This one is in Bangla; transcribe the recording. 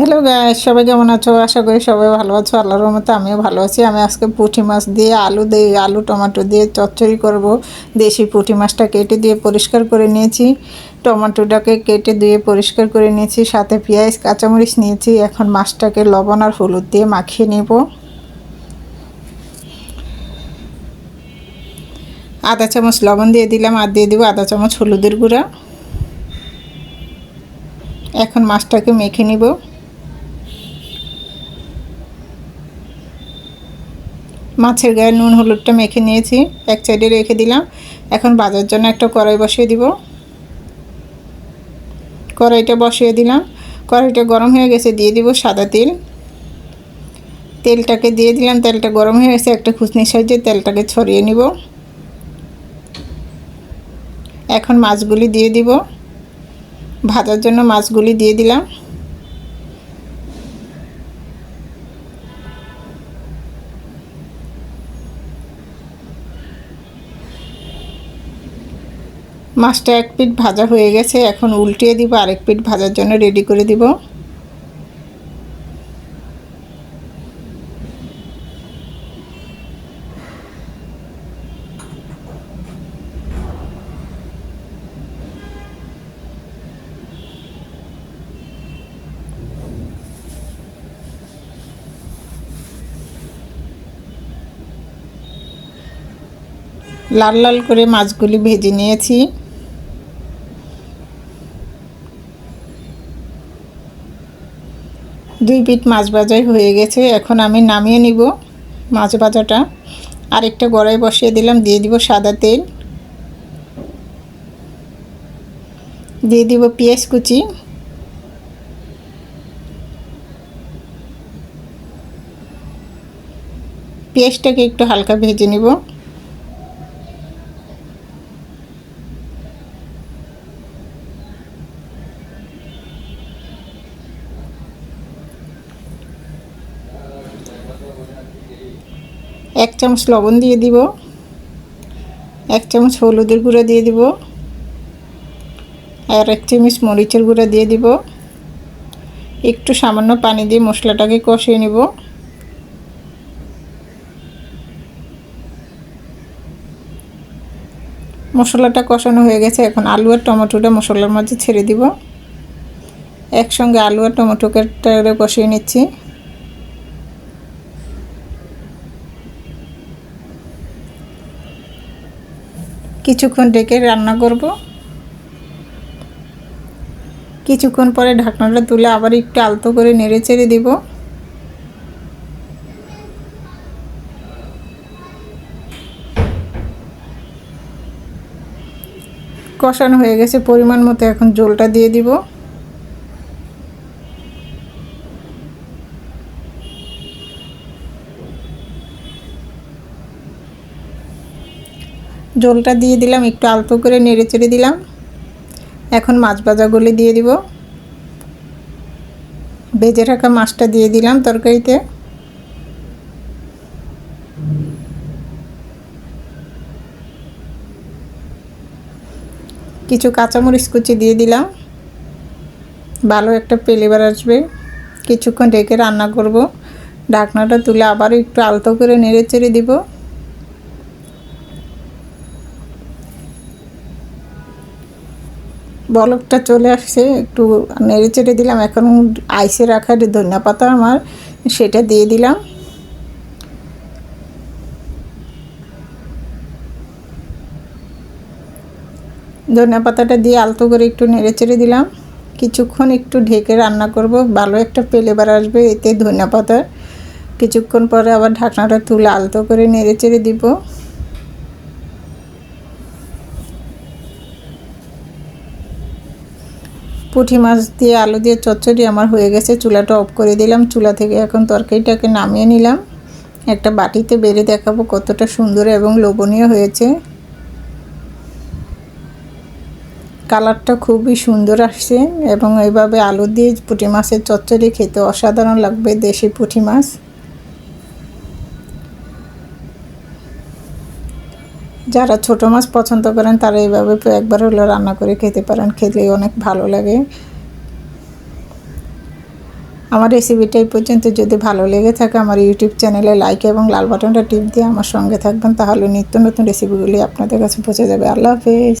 হ্যালো গাইস সবাই কেমন আছো? আশা করি সবাই ভালো আছো। আল্লাহর মতো আমিও ভালো আছি। আমি আজকে পুঁটি মাছ দিয়ে আলু দিয়ে, আলু, টমেটো দিয়ে চচ্চড়ি করব। দেশি পুঁটি মাছটা কেটে দিয়ে পরিষ্কার করে নিয়েছি। টমেটোটাকে কেটে দিয়ে পরিষ্কার করে নিয়েছি। সাথে পেঁয়াজ, কাঁচামরিচ নিয়েছি। এখন মাছটাকে লবণ আর হলুদ দিয়ে মাখিয়ে নেব। আধা চামচ লবণ দিয়ে দিলাম আর দিয়ে দিব আধা চামচ হলুদের গুঁড়া। এখন মাছটাকে মেখে নিব। মাছের গায়ে নুন, হলুদটা মেখে নিয়েছি, এক সাইডে রেখে দিলাম। এখন বাজার জন্য একটা কড়াই বসিয়ে দিব। কড়াইটা বসিয়ে দিলাম। কড়াইটা গরম হয়ে গেছে, দিয়ে দিব সাদা তেল। তেলটাকে দিয়ে দিলাম, তেলটা গরম হয়ে গেছে, একটা খুচনি সাইজে তেলটাকে ছড়িয়ে নিব। এখন মাছগুলি দিয়ে দিব। ভাজার জন্য মাছগুলি দিয়ে দিলাম। মাছটা এক পিঠ ভাজা হয়ে গেছে, এখন উল্টিয়ে দিব, আরেক পিঠ ভাজার জন্য রেডি করে দিব। লাল লাল করে মাছগুলি ভেজে নিয়েছি। দুই পিঠ মাছ ভাজাই হয়ে গেছে। এখন আমি নামিয়ে নিব মাছ ভাজাটা। আরেকটা গড়াই বসিয়ে দিলাম, দিয়ে দিব সাদা তেল। দিয়ে দিব পেঁয়াজ কুচি। পেঁয়াজটাকে একটু হালকা ভেজে নিব। এক চামচ লবণ দিয়ে দিব। এক চামচ হলুদের গুঁড়া দিয়ে দিব। আর এক চামচ মরিচের গুঁড়া দিয়ে দিব। একটু সামান্য পানি দিয়ে মশলাটাকে কষিয়ে নিব। মশলাটা কষানো হয়ে গেছে। এখন আলু আর টমেটোটা মশলার মাঝে ছেড়ে দিব। একসঙ্গে আলু আর টমেটোকে কষিয়ে নিচ্ছি। কিছুক্ষণ ডেকে রান্না করব। কিছুক্ষণ পরে ঢাকনাটা তুলে আবার একটু আলতো করে নেড়ে চেড়ে দিব। কষানো হয়ে গেছে পরিমাণ মতো, এখন জলটা দিয়ে দিব। জলটা দিয়ে দিলাম, একটু অল্প করে নেড়ে চেড়ে দিলাম। এখন মাছ ভাজাগুলি দিয়ে দিব। ভেজে রাখা মাছটা দিয়ে দিলাম তরকারিতে। কিছু কাঁচামরিচ কুচি দিয়ে দিলাম। ভালো একটা পেলেবার আসবে। কিছুক্ষণ ঢেকে রান্না করব। ঢাকনাটা তুলে আবার একটু আলতো করে নেড়ে চেড়ে দিব। বলকটা চলে আসছে, একটু নেড়ে চেড়ে দিলাম। এখন আইসে রাখা ধনিয়া পাতা আমার, সেটা দিয়ে দিলাম। ধনিয়া পাতাটা দিয়ে আলতো করে একটু নেড়ে চেড়ে দিলাম। কিছুক্ষণ একটু ঢেকে রান্না করব, ভালো একটা পেলেবার আসবে এতে ধনিয়া পাতার। কিছুক্ষণ পরে আবার ঢাকনাটা তুলে আলতো করে নেড়ে চেড়ে দিব। পুঁটি মাছ দিয়ে, আলু দিয়ে চচ্চড়ি আমার হয়ে গেছে। চুলাটা অফ করে দিলাম। চুলা থেকে এখন তরকারিটাকে নামিয়ে নিলাম। একটা বাটিতে বেড়ে দেখাবো কতটা সুন্দর এবং লোভনীয় হয়েছে। কালারটা খুবই সুন্দর আসছে এবং এইভাবে আলু দিয়ে পুঁটি মাছের চচ্চড়ি খেতে অসাধারণ লাগবে দেশি পুঁটি মাছ। যারা ছোট মাছ পছন্দ করেন, তারা এইভাবে একবার হলো রান্না করে খেতে পারেন খেলে অনেক ভালো লাগে। আমার রেসিপিটা এই পর্যন্ত। যদি ভালো লেগে থাকে আমার ইউটিউব চ্যানেলে লাইক এবং লাল বাটনটা টিপ দিয়ে আমার সঙ্গে থাকবেন, তাহলে নিত্য নতুন রেসিপিগুলি আপনাদের কাছে পৌঁছে যাবে। আল্লাহ হাফেজ।